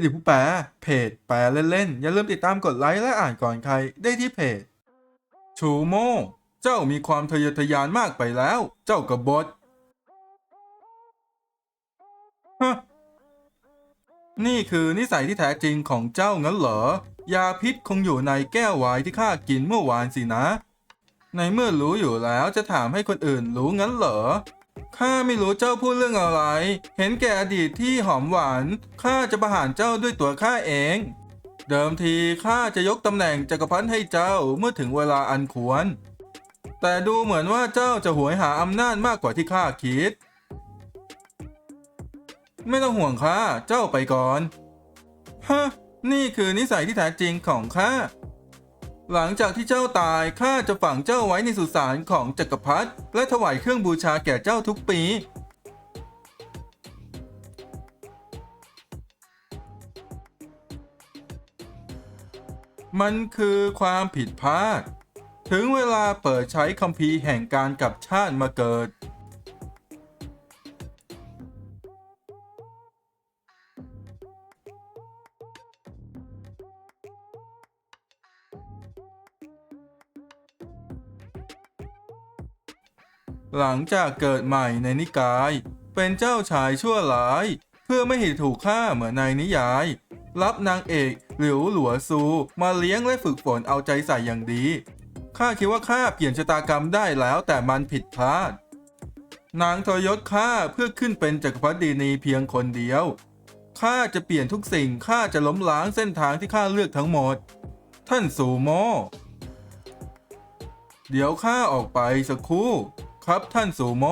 ดิผู้แปลเพจ แปลเล่น ๆ อย่าลืมติดตามกดไลค์และอ่านก่อนใครได้ที่เพจ ชูโม่เจ้ามีความทะเยอทะยานมากไปแล้ว เจ้ากบฏฮะนี่คือนิสัยที่แท้จริงของเจ้างั้นเหรอ ยาพิษคงอยู่ในแก้วไวน์ที่ข้ากินเมื่อวานสินะ ในเมื่อรู้อยู่แล้วจะถามให้คนอื่นรู้งั้นเหรอ ข้าไม่รู้เจ้าพูดเรื่องอะไร เห็นแก่อดีตที่หอมหวาน ข้าจะประหารเจ้าด้วยตัวข้าเอง เดิมทีข้าจะยกตำแหน่งจักรพรรดิให้เจ้าเมื่อถึงเวลาอันควร แต่ดูเหมือนว่าเจ้าจะหวยหาอำนาจมากกว่าที่ข้าคิด ไม่ต้องห่วงข้า เจ้าไปก่อน ฮะ นี่คือนิสัยที่แท้จริงของข้า หลังจากที่เจ้าตายข้าจะฝังเจ้าไว้ในสุสานของจักรพรรดิและถวายเครื่องบูชาแก่เจ้าทุกปี มันคือความผิดพลาด ถึงเวลาเปิดใช้คัมภีร์แห่งการกลับชาติมาเกิด หลังจากเกิดใหม่ในนิกาย เป็นเจ้าชายชั่วร้าย เพื่อไม่ให้ถูกฆ่าเหมือนในนิยาย รับนางเอกหลิวหลัวซูมาเลี้ยงและฝึกฝนเอาใจใส่อย่างดีข้าคิดว่าข้าเปลี่ยนชะตากรรมได้แล้วแต่มันผิดพลาด นางทรยศข้าเพื่อขึ้นเป็นจักรพรรดินีเพียงคนเดียวข้าจะเปลี่ยนทุกสิ่งข้าจะล้มล้างเส้นทางที่ข้าเลือกทั้งหมด ท่านสูโมเดี๋ยวข้าออกไปสักครู่ ครับท่านสูโม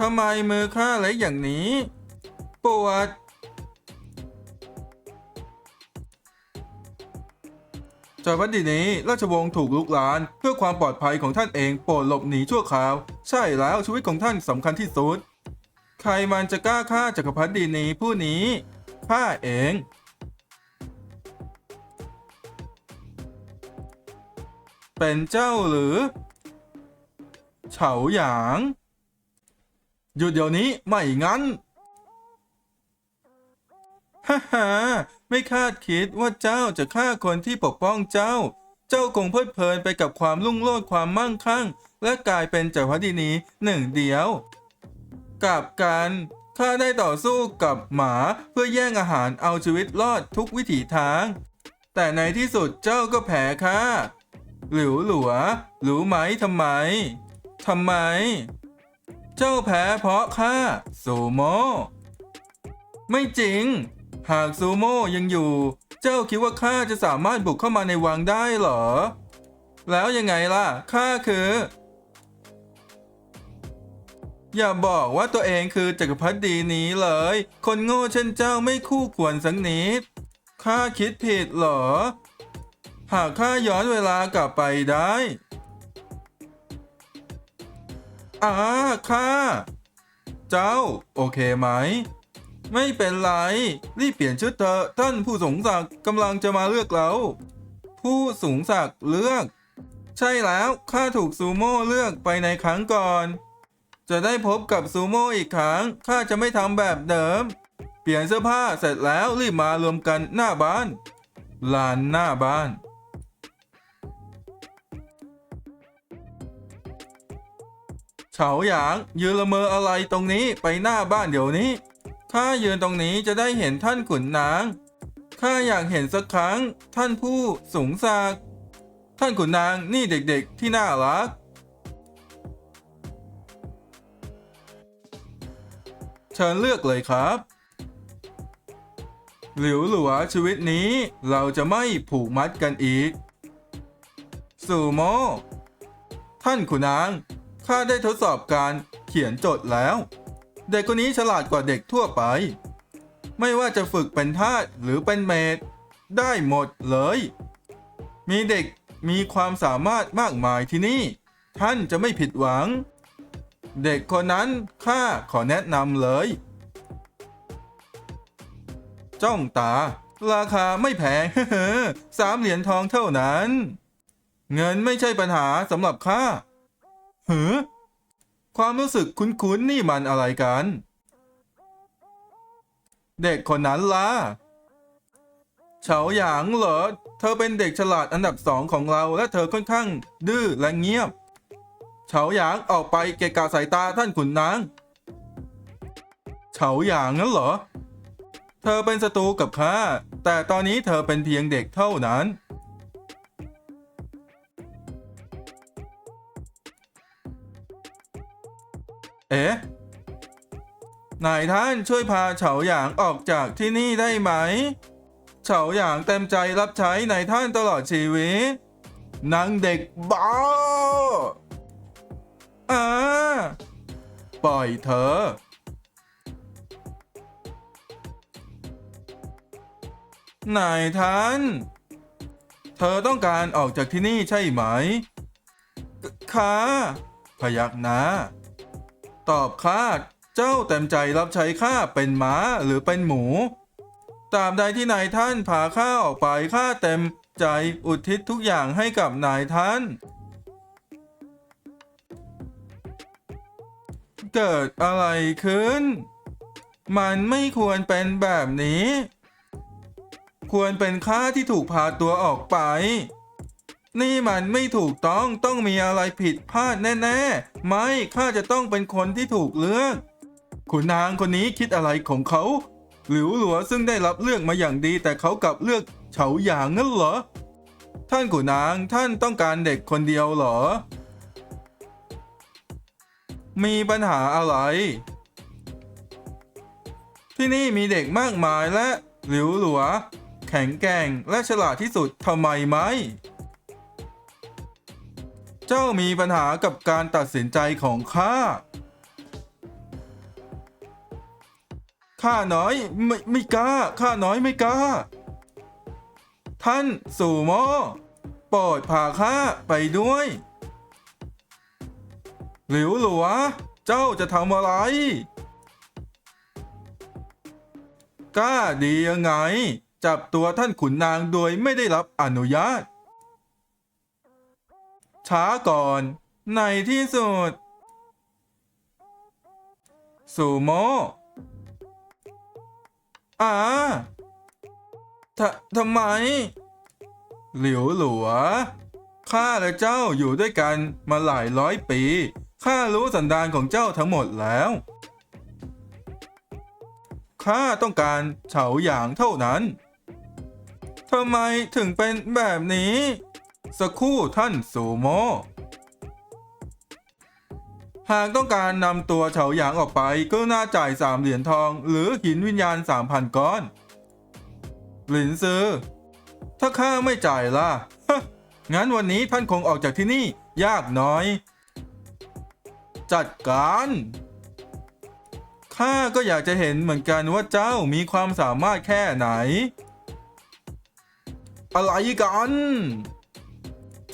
ทำไมมือข้าเล็กอย่างนี้ ปวดจอยวันดีนี้ราชวงศ์ถูกลุกลาน เพื่อความปลอดภัยของท่านเองโปรดหลบหนีชั่วคราว ใช่แล้วชีวิตของท่านสำคัญที่สุด ใครมันจะกล้าฆ่าจักรพรรดินีผู้นี้ข้าเอง เป็นเจ้าหรือ เฉาหยาง หยุดเดี๋ยวนี้ไม่งั้นฮ่าฮ่าไม่คาดคิดว่าเจ้าจะฆ่าคนที่ปกป้องเจ้า เจ้าคงเพลิดเพลินไปกับความรุ่งโรจน์ความมั่งคั่ง และกลายเป็นจักรพรรดินีหนึ่งเดียวกลับกันข้าได้ต่อสู้กับหมาเพื่อแย่งอาหารเอาชีวิตรอดทุกวิถีทาง แต่ในที่สุดเจ้าก็แพ้ข้า หลิวหลัวรู้ไหมทำไมทำไม เจ้าแพ้เพราะข้าซูโม่ไม่จริง หากซูโม่ยังอยู่ เจ้าคิดว่าข้าจะสามารถบุกเข้ามาในวังได้เหรอ แล้วยังไงล่ะข้าคือ อย่าบอกว่าตัวเองคือจักรพรรดินี้เลย คนโง่เช่นเจ้าไม่คู่ควรสักนิดข้าคิดผิดเหรอ หากข้าย้อนเวลากลับไปได้อาข้า เจ้า โอเคไหม ไม่เป็นไร รีบเปลี่ยนชุดเถอะท่านผู้สูงศักดิ์กำลังจะมาเลือกเรา ผู้สูงศักดิ์เลือก ใช่แล้วข้าถูกซูโม่เลือกไปในครั้งก่อน จะได้พบกับซูโม่อีกครั้งข้าจะไม่ทำแบบเดิม เปลี่ยนเสื้อผ้าเสร็จแล้วรีบมารวมกันหน้าบ้านลานหน้าบ้าน เฉาหยาง ยืนละเมออะไรตรงนี้ไปหน้าบ้านเดี๋ยวนี้ข้ายืนตรงนี้จะได้เห็นท่านขุนนางข้าอยากเห็นสักครั้ง ท่านผู้สูงศักดิ์ท่านขุนนางนี่เด็กๆที่น่ารัก เชิญเลือกเลยครับ หลิวหลัวชีวิตนี้เราจะไม่ผูกมัดกันอีก สูโม ท่านขุนนาง ข้าได้ทดสอบการเขียนจดแล้ว เด็กคนนี้ฉลาดกว่าเด็กทั่วไป ไม่ว่าจะฝึกเป็นทาสหรือเป็นเมดได้หมดเลย มีเด็กมีความสามารถมากมายที่นี่ ท่านจะไม่ผิดหวัง เด็กคนนั้นข้าขอแนะนำเลย จ้องตา ราคาไม่แพงสามเหรียญทองเท่านั้น เงินไม่ใช่ปัญหาสำหรับข้า หือความรู้สึกคุ้นๆนี่มันอะไรกัน เด็กคนนั้นล่ะเฉาหยางเหรอ เธอเป็นเด็กฉลาดอันดับสองของเรา และเธอค่อนข้าง ดื้อและเงียบ เฉาหยางออกไปเกะกะสายตาท่านขุนนาง เฉาหยางงั้นเหรอ เธอเป็นศัตรูกับข้า แต่ตอนนี้เธอเป็นเพียงเด็กเท่านั้น เอ๊ะนายท่านช่วยพาเฉาหยางออกจากที่นี่ได้ไหม เฉาหยางเต็มใจรับใช้นายท่านตลอดชีวิตนางเด็กบ้าอ่าปล่อยเธอ นายท่าน เธอต้องการออกจากที่นี่ใช่ไหมค่ะพยักหน้า ตอบข้าเจ้าเต็มใจรับใช้ข้าเป็นม้าหรือเป็นหมู ตาบใดที่นายท่านพาข้าออกไปข้าเต็มใจอุทิศทุกอย่างให้กับนายท่าน เกิดอะไรขึ้น มันไม่ควรเป็นแบบนี้ ควรเป็นข้าที่ถูกพาตัวออกไป นี่มันไม่ถูกต้องต้องมีอะไรผิดพลาดแน่ๆ ไม่ข้าจะต้องเป็นคนที่ถูกเลือกคุณนางคนนี้คิดอะไรของเขาหลิวหลัวซึ่งได้รับเลือกมาอย่างดี แต่เขากลับเลือกเฉาหยางงั้นเหรอ ท่านขุนนางท่านต้องการเด็กคนเดียวเหรอ มีปัญหาอะไร ที่นี่มีเด็กมากมายและหลิวหลัว แข็งแกร่งและฉลาดที่สุดทำไมไหม เจ้ามีปัญหากับการตัดสินใจของข้า ข้าน้อยไม่ไม่กล้า ข้าน้อยไม่กล้า ท่านสู่โมโปรดพาข้าไปด้วย หลิวหลัว เจ้าจะทำอะไร กล้าดียังไง จับตัวท่านขุนนางโดยไม่ได้รับอนุญาต ช้าก่อน ในที่สุด สูโมอ่าททำไมหลิวหลัว ข้าและเจ้าอยู่ด้วยกันมาหลายร้อยปี ข้ารู้สันดานของเจ้าทั้งหมดแล้ว ข้าต้องการเฉาหยางเท่านั้น ทำไมถึงเป็นแบบนี้ สักครู่ท่านสูโมหากต้องการนำตัวเฉาหยางออกไปก็น่าจ่ายสามเหรียญทอง หรือหินวิญญาณสามพันก้อน หลินซือ ถ้าข้าไม่จ่ายล่ะงั้นวันนี้ท่านคงออกจากที่นี่ยากน้อย จัดการข้าก็อยากจะเห็นเหมือนกันว่าเจ้ามีความสามารถแค่ไหน อะไรกัน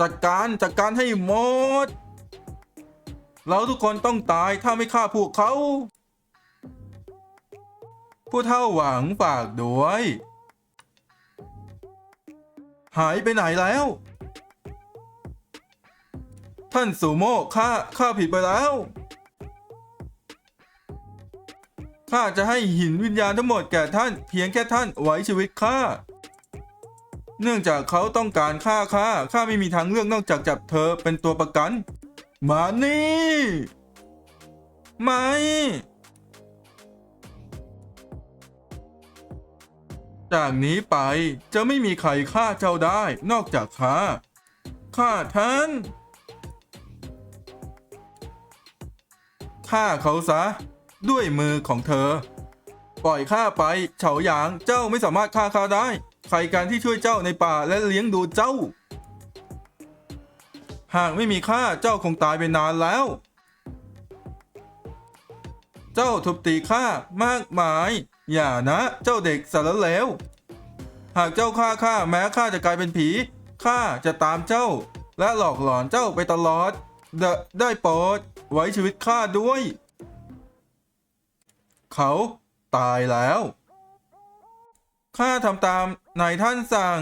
จัดการจัดการให้หมด เราทุกคนต้องตายถ้าไม่ฆ่าพวกเขา ผู้เท่าหวังฝากด้วย หายไปไหนแล้ว ท่านสูโม่ข้าข้าผิดไปแล้วข้าจะให้หินวิญญาณทั้งหมดแก่ท่าน เพียงแค่ท่านไว้ชีวิตข้า เนื่องจากเขาต้องการฆ่าข้าข้าไม่มีทางเลือกนอกจากจับเธอเป็นตัวประกัน มานี่ไม่จากนี้ไปจะไม่มีใครฆ่าเจ้าได้นอกจากข้าข้าท่านฆ่าเขาซะ ด้วยมือของเธอ ปล่อยข้าไปเฉาหยางเจ้าไม่สามารถฆ่าข้าได้ ใครการที่ช่วยเจ้าในป่าและเลี้ยงดูเจ้า หากไม่มีข้าเจ้าคงตายไปนานแล้ว เจ้าทุบตีข้ามากมาย อย่านะ เจ้าเด็กสารเลวหากเจ้าฆ่าข้าแม้ข้าจะกลายเป็นผีข้าจะตามเจ้า และหลอกหลอนเจ้าไปตลอดดได้โปรดไว้ชีวิตข้าด้วย เขาตายแล้ว ข้าทำตามนายท่านสั่ง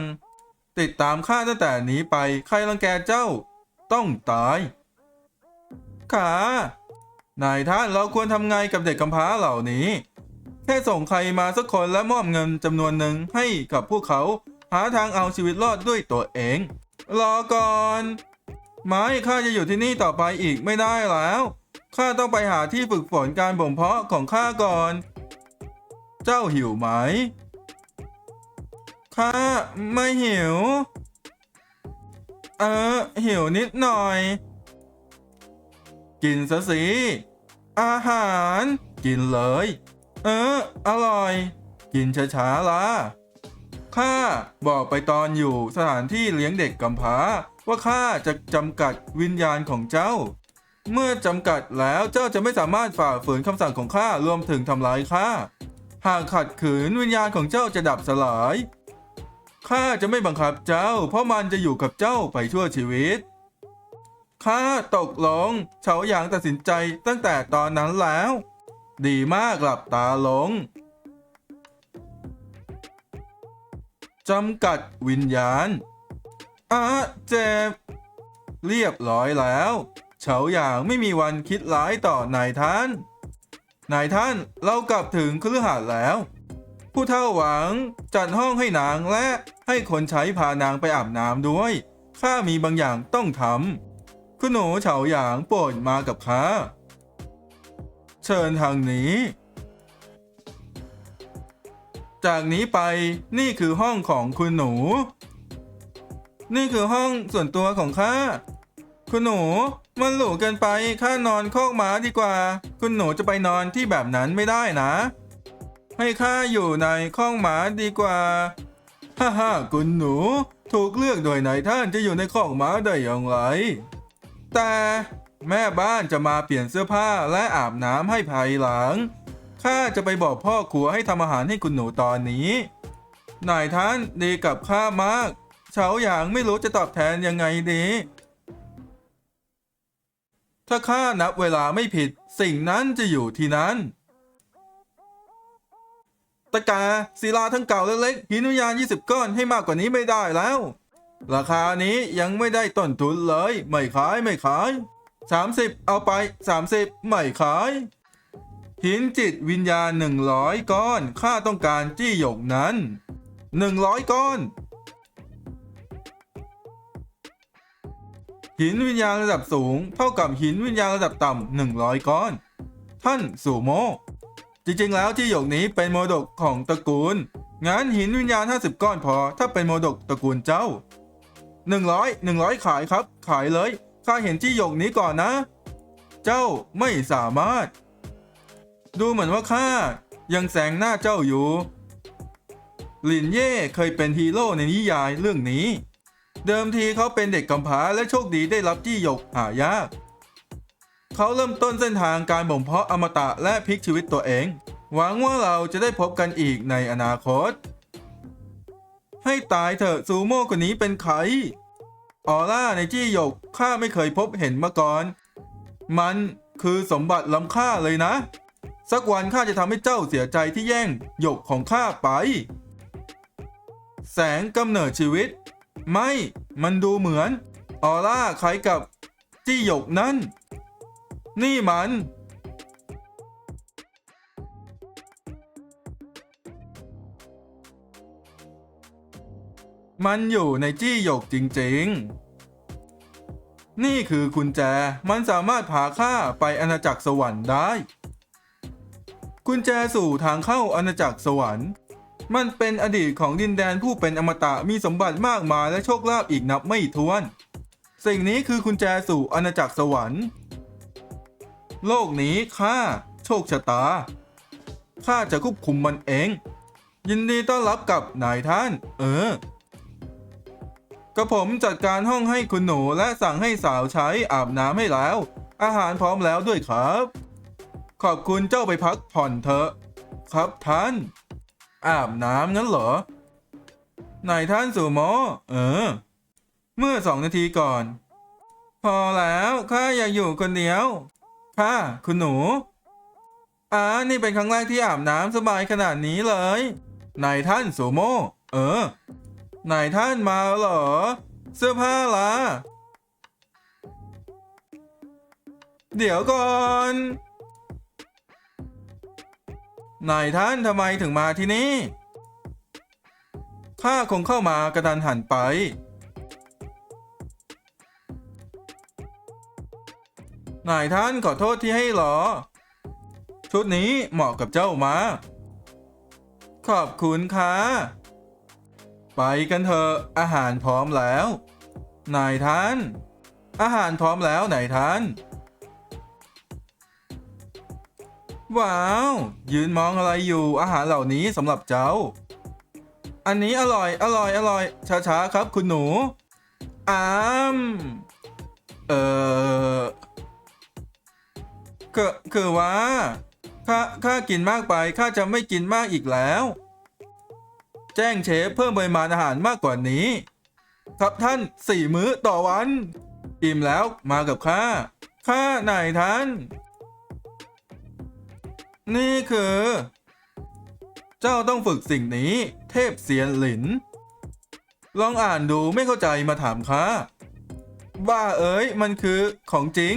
ติดตามข้าตั้งแต่นี้ไปใครรังแกเจ้า ต้องตายขานายท่านเราควรทำไงกับเด็กกำพร้าเหล่านี้ แค่ส่งใครมาสักคนและมอบเงินจำนวนหนึ่งให้กับพวกเขาหาทางเอาชีวิตรอดด้วยตัวเอง รอก่อนไม่ข้าจะอยู่ที่นี่ต่อไปอีกไม่ได้แล้วข้าต้องไปหาที่ฝึกฝนการบ่มเพาะของข้าก่อน เจ้าหิวไหม ข้าไม่หิว เออ หิวนิดหน่อย กินซะสิ อาหาร กินเลย เออ อร่อย กินช้าๆล่ะข้าบอกไปตอนอยู่สถานที่เลี้ยงเด็กกำพร้า ว่าข้าจะจำกัดวิญญาณของเจ้า เมื่อจำกัดแล้วเจ้าจะไม่สามารถฝ่าฝืนคำสั่งของข้ารวมถึงทำร้ายข้าหากขัดขืนวิญญาณของเจ้าจะดับสลาย ข้าจะไม่บังคับเจ้า เพราะมันจะอยู่กับเจ้าไปชั่วชีวิต ข้าตกลงเฉาหยางตัดสินใจตั้งแต่ตอนนั้นแล้ว ดีมากหลับตาลงจำกัดวิญญาณอะเจ็บ เรียบร้อยแล้วเฉาหยางไม่มีวันคิดร้ายต่อนายท่าน นายท่านเรากลับถึงคฤหาสน์แล้ว ผู้เท่าหวังจัดห้องให้นางและ ให้คนใช้พานางไปอาบน้ำด้วยข้ามีบางอย่างต้องทำคุณหนูเฉาหยางโปรดมากับข้าเชิญทางนี้ จากนี้ไปนี่คือห้องของคุณหนู นี่คือห้องส่วนตัวของข้าคุณหนูมันหรูเกินไปข้านอนคอกหมาดีกว่า คุณหนูจะไปนอนที่แบบนั้นไม่ได้นะ ให้ข้าอยู่ในคอกหมาดีกว่า ฮ่าฮ่าคุณหนู ถูกเลือกโดยนายท่านจะอยู่ในคอกหมาได้อย่างไร แต่แม่บ้านจะมาเปลี่ยนเสื้อผ้าและอาบน้ำให้ภายหลัง ข้าจะไปบอกพ่อครัวให้ทำอาหารให้คุณหนูตอนนี้นายท่านดีกับข้ามาก เฉาหยางไม่รู้จะตอบแทนยังไงดี ถ้าข้านับเวลาไม่ผิด สิ่งนั้นจะอยู่ที่นั้น ตะกาศิลาทั้งเก่าและเล็ก หินวิญญาณ20 ก้อนให้มากกว่านี้ไม่ได้แล้ว ราคานี้ยังไม่ได้ต้นทุนเลย ไม่ขายไม่ขาย 30 เอาไป 30 ไม่ขาย หินจิตวิญญาณ 100 ก้อน ข้าต้องการจี้หยกนั้น 100 ก้อน หินวิญญาณระดับสูง เท่ากับหินวิญญาณระดับต่ำ100 ก้อน ท่านสูโม จริงๆ แล้วที่หยกนี้เป็นโมดกของตระกูล งั้นหินวิญญาณ 50 ก้อนพอ ถ้าเป็นโมดกตระกูลเจ้า 100 100 ขายครับ ขายเลย ข้าเห็นที่หยกนี้ก่อนนะ เจ้าไม่สามารถ ดูเหมือนว่าข้ายังแซงหน้าเจ้าอยู่ หลินเย่เคยเป็นฮีโร่ในนิยายเรื่องนี้ เดิมทีเขาเป็นเด็กกำพร้าและโชคดีได้รับจี้หยกหายาก เขาเริ่มต้นเส้นทางการบ่มเพาะอมตะและพลิกชีวิตตัวเอง หวังว่าเราจะได้พบกันอีกในอนาคต ให้ตายเถอะซูโม่คนนี้เป็นใครออร่าในจี้หยกข้าไม่เคยพบเห็นมาก่อน มันคือสมบัติล้ำค่าเลยนะ สักวันข้าจะทำให้เจ้าเสียใจที่แย่งหยกของข้าไป แสงกำเนิดชีวิต ไม่ มันดูเหมือน ออร่าคล้ายกับจี้หยกนั่น นี่มัน มันอยู่ในจี้หยกจริง ๆ นี่คือกุญแจ มันสามารถพาข้าไปอาณาจักรสวรรค์ได้ กุญแจสู่ทางเข้าอาณาจักรสวรรค์ มันเป็นอดีตของดินแดนผู้เป็นอมตะมีสมบัติมากมายและโชคลาภอีกนับไม่ถ้วน สิ่งนี้คือกุญแจสู่อาณาจักรสวรรค์ โลกนี้ข้าโชคชะตาข้าจะควบคุมมันเอง ยินดีต้อนรับกับนายท่าน เออกระผมจัดการห้องให้คุณหนูและสั่งให้สาวใช้อาบน้ำให้แล้ว อาหารพร้อมแล้วด้วยครับ ขอบคุณเจ้าไปพักผ่อนเถอะ ครับท่าน อาบน้ำงั้นเหรอนายท่านสุโมเออ เมื่อสองนาทีก่อน พอแล้วข้าอยากอยู่คนเดียว ค่ะ คุณหนูอ่านี่เป็นครั้งแรกที่อาบน้ำสบายขนาดนี้เลยนายท่านโซโมเออนายท่านมาเหรอ เสื้อผ้าล่ะเดี๋ยวก่อนนายท่านทำไมถึงมาที่นี่ ข้าคงเข้ามากระดันหันไป นายท่านขอโทษที่ให้หรอ ชุดนี้เหมาะกับเจ้ามา ขอบคุณค่ะ ไปกันเถอะอาหารพร้อมแล้ว นายท่าน อาหารพร้อมแล้วนายท่าน ว้าว ยืนมองอะไรอยู่อาหารเหล่านี้สำหรับเจ้า อันนี้อร่อยอร่อยอร่อยช้าๆครับคุณหนูอ้ามเออ คือคือว่าข้าข้ากินมากไปข้าจะไม่กินมากอีกแล้ว แจ้งเชฟเพิ่มปริมาณอาหารมากกว่านี้ ครับท่านสี่มื้อต่อวัน อิ่มแล้วมากับข้าข้านายท่าน นี่คือ เจ้าต้องฝึกสิ่งนี้ เทพเสียนหลิน ลองอ่านดูไม่เข้าใจมาถามข้าบ้าเอ๋ยมันคือของจริง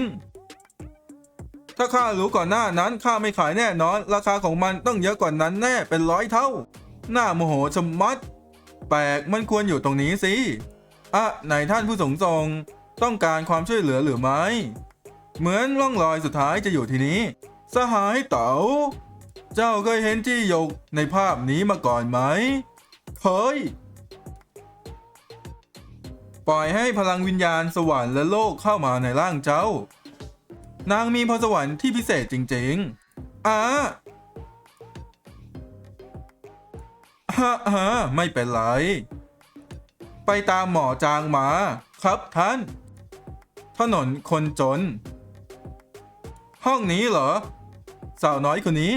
ถ้าข้ารู้ก่อนหน้านั้นข้าไม่ขายแน่นอน ราคาของมันต้องเยอะกว่านั้นแน่เป็นร้อยเท่า หน้าโมโหชะมัด แปลกมันควรอยู่ตรงนี้สิอะไหนท่านผู้สงทรงต้องการความช่วยเหลือหรือไม่ เหมือนร่องรอยสุดท้ายจะอยู่ที่นี้ สหายเต๋า เจ้าเคยเห็นจี้หยกในภาพนี้มาก่อนไหมเคยปล่อยให้พลังวิญญาณสวรรค์และโลกเข้ามาในร่างเจ้า นางมีพรสวรรค์ที่พิเศษจริงๆอ่าฮะฮะไม่เป็นไร ไปตามหมอจางมา ครับท่าน ถนนคนจน ห้องนี้เหรอ สาวน้อยคนนี้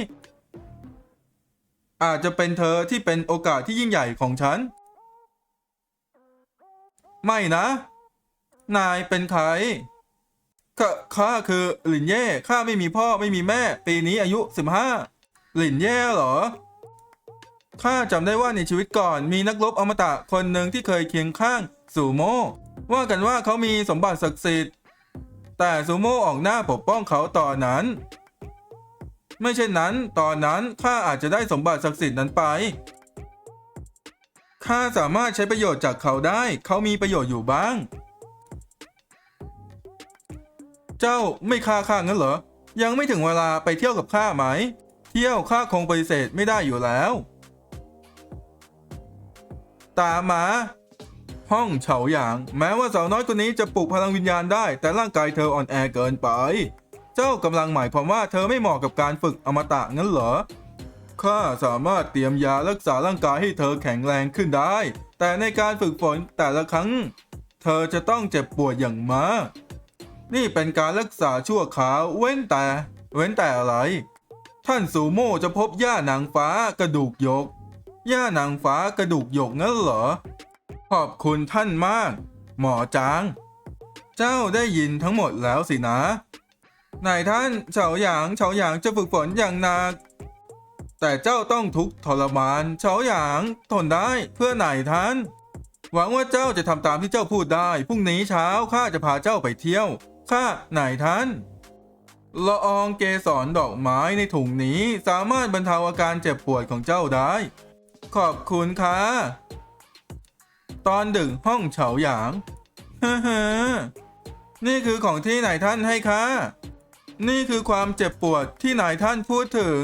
อาจจะเป็นเธอที่เป็นโอกาสที่ยิ่งใหญ่ของฉัน ไม่นะ นายเป็นใคร ข้าข้าคือหลินเย่ข้าไม่มีพ่อไม่มีแม่ ปีนี้อายุ 15 หลินเย่เหรอข้าจำได้ว่าในชีวิตก่อนมีนักรบอมตะคนหนึ่งที่เคยเคียงข้างสูโมว่ากันว่าเขามีสมบัติศักดิ์สิทธิ์แต่ซูโม่ออกหน้าปกป้องเขาตอนนั้น ไม่เช่นนั้นตอนนั้นข้าอาจจะได้สมบัติศักดิ์สิทธิ์นั้นไปข้าสามารถใช้ประโยชน์จากเขาได้ เขามีประโยชน์อยู่บ้าง เจ้าไม่ฆ่าข้างั้นเหรอ ยังไม่ถึงเวลาไปเที่ยวกับข้าไหม เที่ยวข้าคงปฏิเสธไม่ได้อยู่แล้ว ตามมา ห้องเฉาหยาง แม้ว่าสาวน้อยคนนี้จะปลุกพลังวิญญาณได้ แต่ร่างกายเธออ่อนแอเกินไป เจ้ากำลังหมายความว่าเธอไม่เหมาะกับการฝึกอมตะงั้นเหรอข้าสามารถเตรียมยารักษาร่างกายให้เธอแข็งแรงขึ้นได้ แต่ในการฝึกฝนแต่ละครั้ง เธอจะต้องเจ็บปวดอย่างมาก นี่เป็นการรักษาชั่วคราว เว้นแต่ เว้นแต่อะไร ท่านซูโม่จะพบย่านางฟ้ากระดูกหยก ย่านางฟ้ากระดูกหยกงั้นเหรอ ขอบคุณท่านมาก หมอจาง เจ้าได้ยินทั้งหมดแล้วสินะ นายท่านเฉาหยางเฉาหยางจะฝึกฝนอย่างหนัก แต่เจ้าต้องทุกข์ทรมานเฉาหยางทนได้เพื่อนายท่านหวังว่าเจ้าจะทำตามที่เจ้าพูดได้ พรุ่งนี้เช้าข้าจะพาเจ้าไปเที่ยว ข้านายท่านละอองเกสรดอกไม้ในถุงนี้สามารถบรรเทาอาการเจ็บปวดของเจ้าได้ ขอบคุณค่ะ ตอนดึกห้องเฉาหยางเฮ้อนี่คือของที่นายท่านให้ค่ะ นี่คือความเจ็บปวดที่นายท่านพูดถึง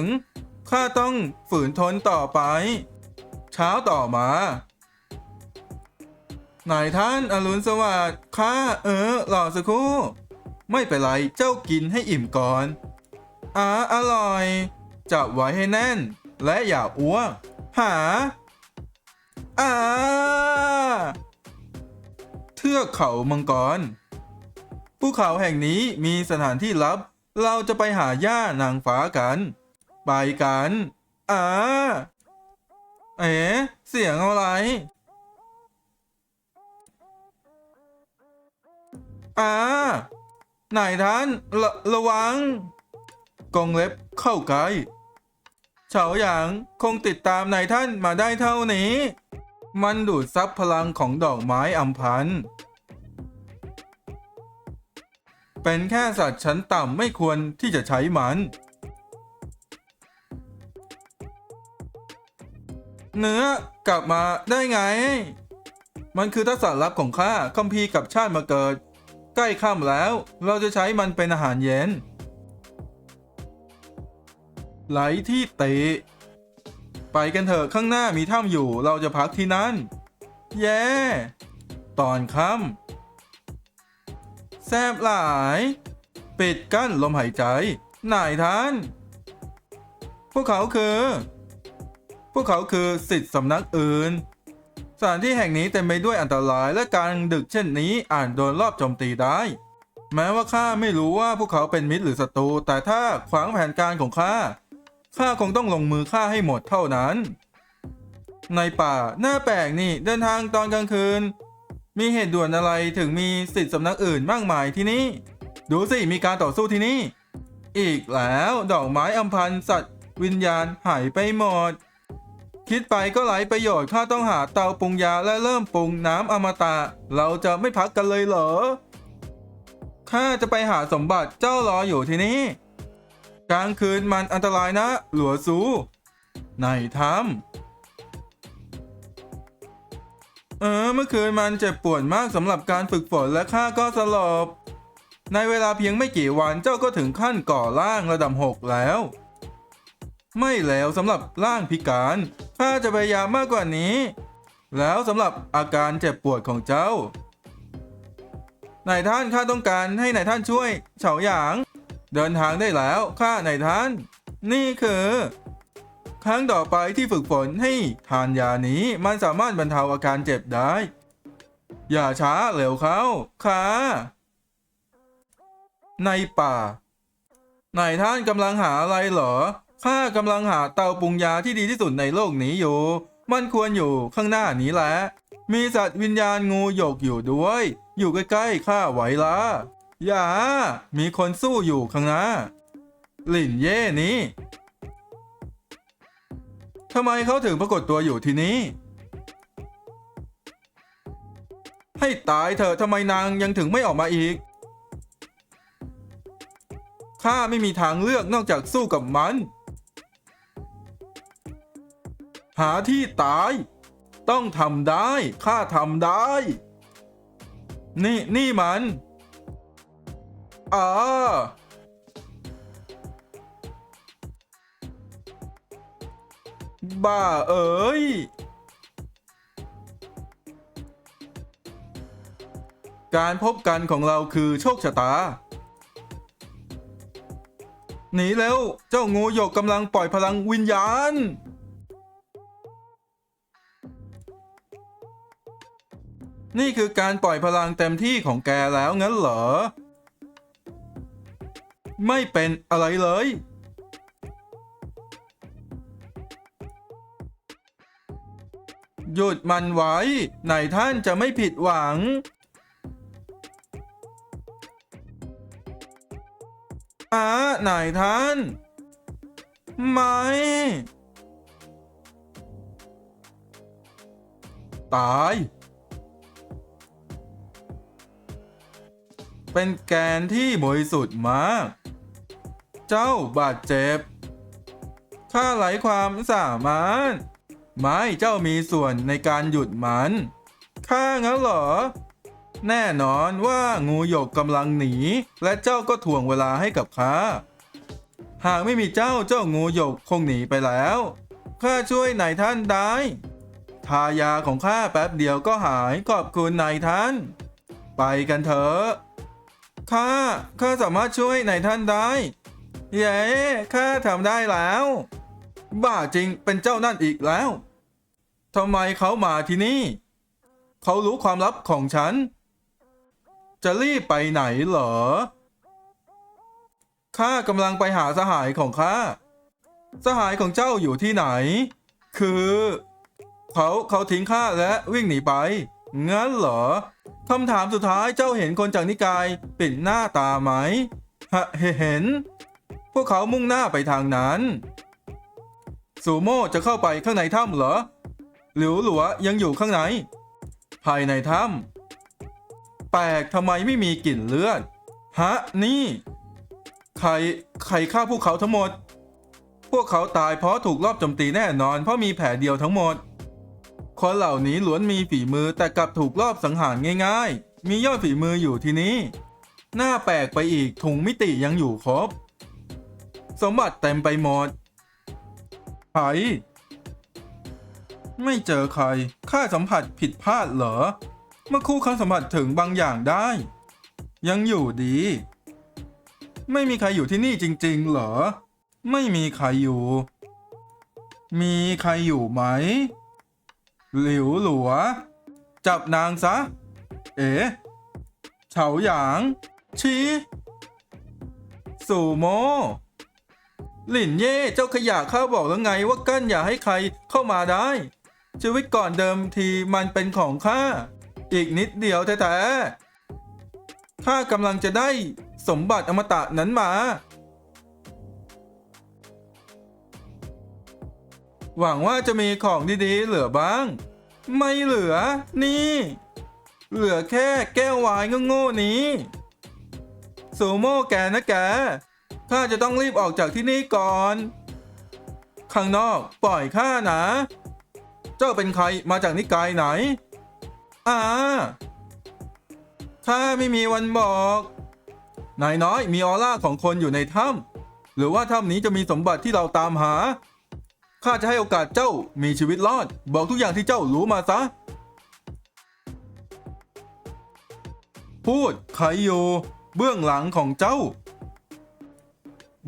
ข้าต้องฝืนทนต่อไป เช้าต่อมานายท่านอรุณสวัสดิ์ข้าเออรอสักครู่ ไม่เป็นไร เจ้ากินให้อิ่มก่อนอ่าอร่อย จับไว้ให้แน่น และอย่าอ้วก หาอ่าเทือกเขามังกร ภูเขาแห่งนี้มีสถานที่ลับ เราจะไปหาย่านางฟ้ากัน ไปกันอ่าเอ๋เสียงอะไรอ่า นายท่านระระวังกรงเล็บเข้าใกล้เฉาหยางคงติดตามนายท่านมาได้เท่านี้ มันดูดซับพลังของดอกไม้อัมพัน เป็นแค่สัตว์ชั้นต่ำไม่ควรที่จะใช้มัน เนื้อกลับมาได้ไง มันคือทักษะลับของข้าคัมภีร์กับชาติมาเกิด ใกล้ค่ำแล้ว เราจะใช้มันเป็นอาหารเย็น ไหลที่เตะไปกันเถอะข้างหน้ามีถ้ำอยู่เราจะพักที่นั่นเย้ตอนค่ำแซบหลาย ปิดกั้นลมหายใจนายท่าน พวกเขาคือ พวกเขาคือสิทธิสำนักอื่น สถานที่แห่งนี้เต็มไปด้วยอันตรายและการดึกเช่นนี้อาจโดนรอบโจมตีได้ แม้ว่าข้าไม่รู้ว่าพวกเขาเป็นมิตรหรือศัตรู แต่ถ้าขวางแผนการของข้าข้าคงต้องลงมือฆ่าให้หมดเท่านั้น ในป่าหน้าแปลกนี่เดินทางตอนกลางคืน มีเหตุด่วนอะไรถึงมีสิทธิสำนักอื่นมากมายที่นี่ ดูสิมีการต่อสู้ที่นี่ อีกแล้วดอกไม้อำพันสัตว์ วิญญาณหายไปหมด คิดไปก็ไร้ประโยชน์ข้าต้องหาเตาปรุงยาและเริ่มปรุงน้ำอมตะ เราจะไม่พักกันเลยเหรอ ข้าจะไปหาสมบัติเจ้ารออยู่ที่นี่ กลางคืนมันอันตรายนะ หลัวซู ในถ้ำเออ เมื่อคืนมันเจ็บปวดมากสำหรับการฝึกฝนและข้าก็สลบ ในเวลาเพียงไม่กี่วันเจ้าก็ถึงขั้นก่อร่างระดับหกแล้ว ไม่แล้วสำหรับร่างพิการข้าจะพยายามมากกว่านี้ แล้วสำหรับอาการเจ็บปวดของเจ้านายท่านข้าต้องการให้นายท่านช่วย เฉาหยาง เดินทางได้แล้วข้านายท่าน นี่คือ ครั้งต่อไปที่ฝึกฝนให้ทานยานี้มันสามารถบรรเทาอาการเจ็บได้ อย่าช้าเร็วเข้าค่ะในป่านายท่านกำลังหาอะไรเหรอ ข้ากำลังหาเตาปรุงยาที่ดีที่สุดในโลกนี้อยู่ มันควรอยู่ข้างหน้านี้แหละ มีสัตว์วิญญาณงูหยกอยู่ด้วย อยู่ใกล้ๆข้าไหวละอย่า มีคนสู้อยู่ข้างหน้า หลินเย่นี่ทำไมเขาถึงปรากฏตัวอยู่ที่นี่ให้ตายเถอะทำไมนางยังถึงไม่ออกมาอีก ข้าไม่มีทางเลือกนอกจากสู้กับมัน หาที่ตาย ต้องทำได้ข้าทำได้ นี่นี่มันอ่าบ้าเอ๋ยการพบกันของเราคือโชคชะตา หนีแล้วเจ้างูหยกกำลังปล่อยพลังวิญญาณ นี่คือการปล่อยพลังเต็มที่ของแกแล้วงั้นเหรอ ไม่เป็นอะไรเลย หยุดมันไว้ ไหนท่านจะไม่ผิดหวังอาไหนท่าน ไม่ตาย เป็นแกนที่บริสุทธิ์มาก เจ้าบาดเจ็บ ข้าไหลความสามารถ ไม่เจ้ามีส่วนในการหยุดมัน ข้างั้นเหรอ แน่นอนว่างูหยกกำลังหนี และเจ้าก็ถ่วงเวลาให้กับข้า หากไม่มีเจ้าเจ้างูหยกคงหนีไปแล้ว ข้าช่วยนายท่านได้ทายาของข้าแป๊บเดียวก็หายขอบคุณนายท่าน ไปกันเถอะ ข้าข้าสามารถช่วยนายท่านได้ เย้ข้าทำได้แล้ว บ้าจริงเป็นเจ้านั่นอีกแล้วทำไมเขามาที่นี่ เขารู้ความลับของฉัน จะรีบไปไหนเหรอข้ากำลังไปหาสหายของข้า สหายของเจ้าอยู่ที่ไหน คือ เขาเขาทิ้งข้าและวิ่งหนีไป งั้นเหรอคำถามสุดท้ายเจ้าเห็นคนจากนิกายปิดหน้าตาไหมฮะเห็น พวกเขามุ่งหน้าไปทางนั้นซูโม่จะเข้าไปข้างในถ้ำเหรอ หลิวหลัวยังอยู่ข้างใน ภายในถ้ำแปลกทำไมไม่มีกลิ่นเลือด ฮะ นี่ ใคร ใครฆ่าพวกเขาทั้งหมด พวกเขาตายเพราะถูกลอบโจมตีแน่นอนเพราะมีแผลเดียวทั้งหมด คนเหล่านี้ล้วนมีฝีมือแต่กลับถูกลอบสังหารง่าย ๆ มียอดฝีมืออยู่ที่นี้ หน้าแปลกไปอีกถุงมิติยังอยู่ครบ สมบัติเต็มไปหมดใครไม่เจอใครค่าสัมผัสผิดพลาดเหรอ เมื่อคู่เขาสัมผัสถึงบางอย่างได้ ยังอยู่ดี ไม่มีใครอยู่ที่นี่จริง ๆ เหรอ ไม่มีใครอยู่ มีใครอยู่ไหม หลิวหลัว จับนางซะ เอ๋เฉาหยาง ชีสู่โม หลินเย่เจ้าขยะข้าบอกแล้วไงว่ากั้นอย่าให้ใครเข้ามาได้ ชีวิตก่อนเดิมทีมันเป็นของข้า อีกนิดเดียวแท้ๆข้ากำลังจะได้สมบัติอมตะนั้นมา หวังว่าจะมีของดีๆเหลือบ้าง ไม่เหลือ นี่ เหลือแค่แก้ววายโง่ๆนี้ซูโม่แกนะแกข้าจะต้องรีบออกจากที่นี่ก่อน ข้างนอกปล่อยข้านะ เจ้าเป็นใครมาจากนิกายไหน อ่าข้าไม่มีวันบอกนายน้อยมีออร่าของคนอยู่ในถ้ำหรือว่าถ้ำนี้จะมีสมบัติที่เราตามหา ข้าจะให้โอกาสเจ้ามีชีวิตรอด บอกทุกอย่างที่เจ้ารู้มาซะ พูดใครอยู่เบื้องหลังของเจ้า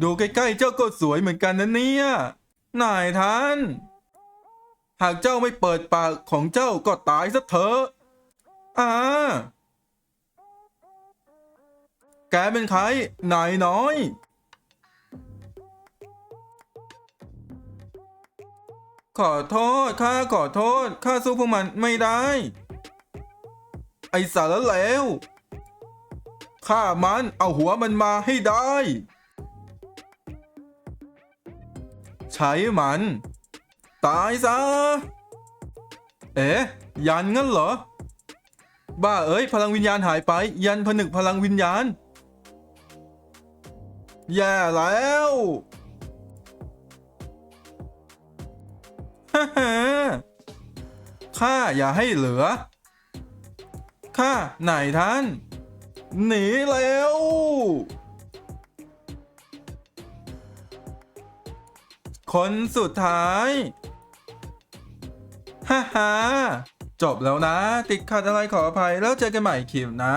ดูใกล้ๆเจ้าก็สวยเหมือนกันนะเนี่ยนายท่าน หากเจ้าไม่เปิดปากของเจ้าก็ตายซะเถอะอ่าแกเป็นใครนายน้อย ขอโทษ ข้าขอโทษ ข้าสู้พวกมันไม่ได้ ไอสารเลวฆ่ามันเอาหัวมันมาให้ได้ ใช้มัน ตายซะ เอ๊ะ ยันงั้นเหรอ บ้าเอ้ย พลังวิญญาณหายไป ยันผนึกพลังวิญญาณ แย่แล้ว ข้าอย่าให้เหลือ ข้าไหนท่าน หนีแล้ว คนสุดท้าย ฮ่าฮ่าจบแล้วนะ ติดขัดอะไรขออภัยแล้วเจอกันใหม่คลิปนะ